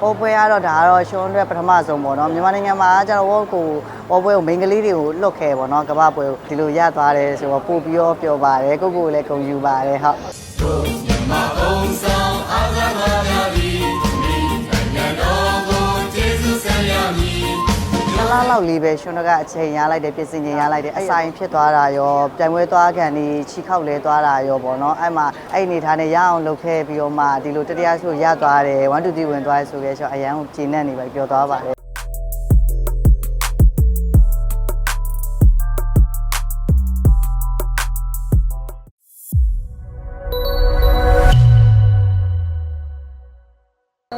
ဟိုပွဲကတော့ဒါကတော့ရှုံးအတွက်ပထမဆုံးပေါ့နော်မြန်မာနိုင်ငံမှာကျတော့ဝေါ်ကိုဝေါ်ပွဲကိုမိန်းကလေးတွေကိုလွတ်ခဲ့ပေါ့နော်ကမ္ဘာပွဲကိုဒီလိုရသွားတယ်ဆိုတော့ပို့ပြီးတော့ပျော်ပါတယ်ကိုကိုကိုလည်းဂုဏ်ယူပါတယ်ဟုတ် လားလောက်လေးပဲရှင်တို့ကအချိန်ရလိုက်တယ်ပြင်ဆင်ချိန်ရလိုက်တယ်အဆိုင်ဖြစ်သွားတာရောပြိုင်ပွဲသွားခံဒီချီခောက်လဲသွားတာရောပေါ့နော်အဲ့မှာအဲ့အနေထားနဲ့ရအောင်လုပ်ခဲ့ပြီးတော့မှဒီလိုတတရားဆိုရသွားတယ်1 2 3ဝင်သွားတယ်ဆိုရဲဆိုအရန်ကိုကျဉ်နဲ့နေပါပြောသွားပါတယ်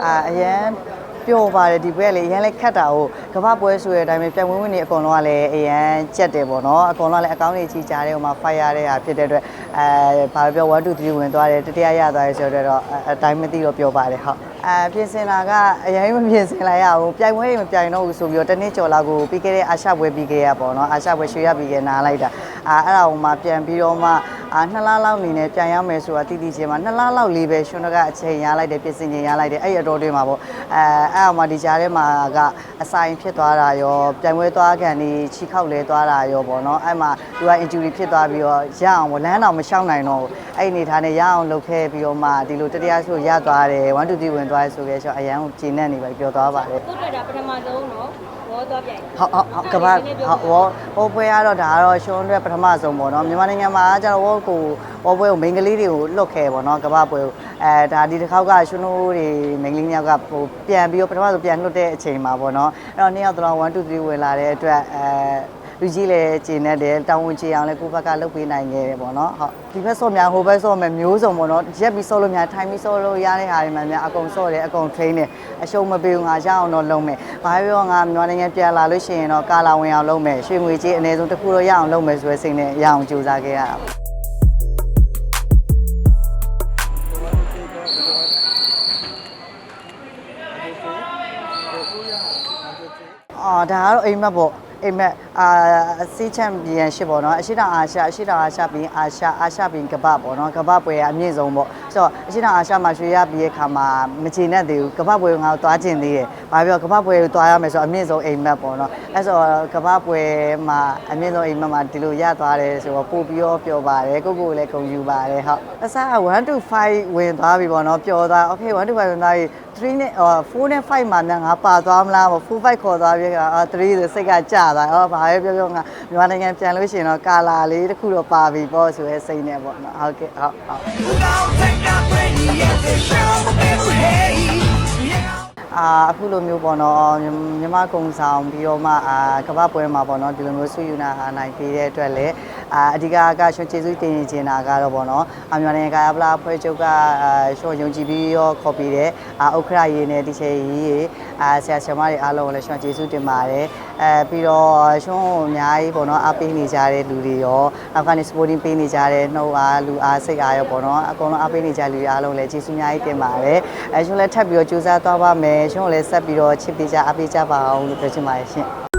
အာအရန် ပျော်ပါတယ်ဒီဘွဲကလေအရန်လဲခတ်တာကိုကမ္ဘာပွဲဆိုတဲ့အတိုင်းပဲပြန်ဝင်ဝင်နေအကုန်လုံးကလည်းအရန်ကြက်တယ်ပေါ့နော်အကုန်လုံးကလည်းအကောင့်တွေကြီးကြတယ်ဟိုမှာ fire တဲ့ဟာဖြစ်တဲ့အတွက်အဲဘာပြော1 2 3ဝင်သွားတယ်တတိယရသွားတယ်ဆိုတော့အတိုင်းမသိတော့ပြောပါတယ်ဟုတ်အဲပြင်ဆင်လာကအရင်မပြင်ဆင်လိုက်ရဘူးပြိုင်ပွဲတွေမပြိုင်တော့ဘူးဆိုပြီးတော့တနေ့ကျော်လောက်ကိုပြီးခဲ့တဲ့အာရှပွဲပြီးခဲ့ရပေါ့နော်အာရှပွဲရွှေရပြီးခဲ့နားလိုက်တာအာအဲ့ဒါဟိုမှာပြန်ပြီးတော့မှ အာနှစ်လလောက်နေနဲ့ပြန်ရမယ်ဆိုတာတိတိချင်းမှာနှစ်လလောက်လေးပဲရှင်တို့ကအချိန်ရလိုက်တယ်ပြင်ဆင်ချိန်ရလိုက်တယ်အဲ့ရတော်တွေမှာပေါ့အဲအဲ့အောင်မှာဒီကြားထဲမှာကအဆိုင်ဖြစ်သွားတာရောပြိုင်ပွဲသွားခံဒီချီခောက်လဲသွားတာရောပေါ့နော်အဲ့မှာသူက injury ဖြစ်သွားပြီးတော့ရအောင်ပေါ့လမ်းတော့မရှောင်နိုင်တော့ဘူးအဲ့အနေထားနဲ့ရအောင်လုပ်ခဲ့ပြီးတော့မှဒီလိုတတရားဆိုရသွားတယ်1 2 3ဝင်သွားတယ်ဆိုရဲဆိုအရန်ကိုကျဉ်နဲ့နေပါပြောသွားပါတယ်ကိုတွေ့တာပထမဆုံးနော်ဘောသွားပြိုင်ဟုတ်ဟုတ်ဟုတ်ကမ္ဘာဟုတ်ဝေါ်ပွဲကတော့ဒါကတော့ရှုံးအတွက်ပထမဆုံးပေါ့နော်မြန်မာနိုင်ငံမှာကျတော့ဝေါ်ကိုဝေါ်ပွဲကိုမိန်းကလေးတွေကိုလွတ်ခဲ့ပေါ့နော်ကမ္ဘာပွဲကိုအဲဒါဒီတစ်ခေါက်ကရှုံးနိုးတွေမိန်းကလေးများကဟိုပြန်ပြီးတော့ပထမဆုံးပြန်လွတ်တဲ့အချိန်မှာပေါ့နော်အဲ့တော့နှစ်ယောက်တော့1 2 3ဝင်လာတဲ့အတွက်အဲ လူကြီးလည်းကျင်နေတယ်တောင်းဝင်ချအောင်လည်းကိုယ့်ဘက်ကလုပ်ပေးနိုင်ခဲ့တယ်ပေါ့နော်ဟုတ်ဒီဘက်ဆော့များဟိုဘက်ဆော့မယ်မျိုးစုံပေါ့နော်ရက်ပြီးဆော့လို့များထိုင်ပြီးဆော့လို့ရတဲ့ဟာတွေမှများအကုန်ဆော့တယ်အကုန် train တယ်အရှုံးမပေးဘူးငါရအောင်တော့လုပ်မယ်ဘာပြောငါမြန်မာနိုင်ငံပြန်လာလို့ရှိရင်တော့ကာလာဝင်အောင်လုပ်မယ်ရွှေငွေကြီးအနည်းဆုံးတစ်ခုတော့ရအောင်လုပ်မယ်ဆိုတဲ့စိတ်နဲ့ရအောင်ကြိုးစားခဲ့ရတာပေါ့အာဒါကတော့အိမ်မက်ပေါ့ အိမ်မက်အာစီးချန်ပီယံရှစ်ပေါ့နော်အရှိတောင်အာရှအရှိတောင်အာရှပြီးအာရှအာရှပြီးကမ္ဘာပေါ့နော်ကမ္ဘာပွဲကအမြင့်ဆုံးပေါ့ဆိုတော့အရှိတောင်အာရှမှာရွှေရပြီးရဲ့ခါမှာမချေနဲ့သေးဘူးကမ္ဘာပွဲကငါတို့သွားကျင်သေးတယ်ဘာပြောကမ္ဘာပွဲကိုသွားရမယ်ဆိုတော့အမြင့်ဆုံးအိမ်မက်ပေါ့နော်အဲဆိုတော့ကမ္ဘာပွဲမှာအမြင့်ဆုံးအိမ်မက်မှာဒီလိုရသွားတယ်ဆိုတော့ပို့ပြီးတော့ပျော်ပါတယ်ကိုကိုကိုလည်းဂုဏ်ယူပါတယ်ဟုတ်အစား1 to 5ဝင်သွားပြီပေါ့နော်ပျော်သွား okay 1 to 5ဝင်သွားပြီ3နဲ့4နဲ့5မှာများငါပါသွားမလား4 5ခေါ်သွားပြီက3ဆိုစိတ်ကကြသွားအော်ဘာပဲပြောပြောငါမြန်မာနိုင်ငံပြန်လို့ရှိရင်တော့ကာလာလေးတစ်ခုတော့ပါပြီပေါ့ဆိုရဲစိတ်နဲ့ပေါ့နော်ဟုတ်ကဲ့ဟုတ်ဟုတ်အာအခုလိုမျိုးပေါ့နော်မြမြမကုံဆောင်ပြီးတော့မှအာကမ္ဘာပွဲမှာပေါ့နော်ဒီလိုမျိုးဆုယူနာဟာနိုင်ပေးတဲ့အတွက်လည်းအာအဓိကကရွှေကျေးဇူးတင်ချင်တာကတော့ပေါ့နော်အမြန်မာနိုင်ငံကာယပလာဖွဲ့ချုပ်ကအာရှော့ယုံကြည်ပြီးရောခေါ်ပေးတဲ့အာဥက္ခရာရေးနဲ့ဒီချေကြီးရေအာဆရာဆရာမတွေအားလုံးကိုလည်းရွှေကျေးဇူးတင်ပါတယ် အဲပြီးတော့ရှုံးကိုအများကြီးပေါ့နော်အားပေးနေကြတဲ့လူတွေရောနောက်ကနေ supporting ပေးနေကြတဲ့နှုတ်အားလူအားစိတ်အားရောပေါ့နော်အကုန်လုံးအားပေးနေကြလူတွေအားလုံးလည်းကျေးဇူးအများကြီးတင်ပါတယ်အဲရှုံးလည်းထပ်ပြီးတော့ကြိုးစားသွားပါမယ်ရှုံးကိုလည်းဆက်ပြီးတော့ချစ်ပေးကြအားပေးကြပါအောင်လို့ပြောချင်ပါတယ်ရှင်